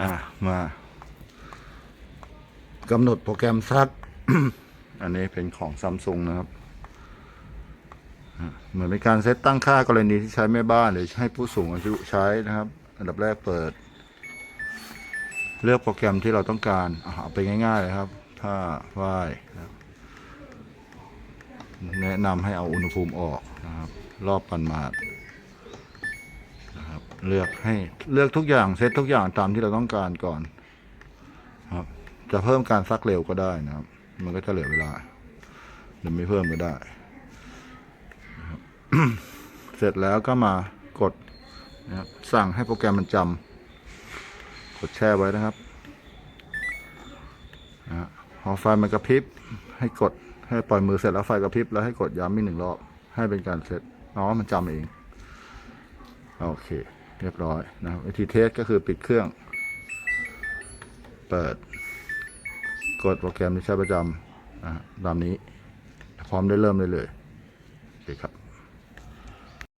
อะมากำหนดโปรแกรมซัก อันนี้เป็นของซัมซุงนะครับ เหมือนเป็นการเซตตั้งค่ากรณีที่ใช้แม่บ้านหรือให้ผู้สูงอายุใช้นะครับ อันดับแรกเปิด เลือกโปรแกรมที่เราต้องการเอาไปง่าย ๆ เลยครับ ถ้าว่ายแนะนำให้เอาอุณหภูมิออกนะครับ รอบปันมาด เลือกให้เลือกทุกอย่างเซตทุกอย่างตามที่เราต้องการก่อนครับ จะเพิ่มการซักเร็วก็ได้นะครับ มันก็จะเหลือเวลาหรือไม่เพิ่มก็ได้ เสร็จแล้วก็มากดนะครับสั่งให้โปรแกรมมันจำกดแช่ไว้นะครับนะพอไฟมันกระพริบให้กดให้ปล่อยมือเสร็จแล้วไฟกระพริบแล้วให้กดย้ำอีกหนึ่งรอบ ให้เป็นการเสร็จน้องมันจำเอง โอเค เรียบร้อยนะครับวิธีเทสก็คือปิดเครื่อง เปิด กดโปรแกรมที่ใช้ประจำนะตามนี้ พร้อมได้เริ่มได้เลยโอเคครับ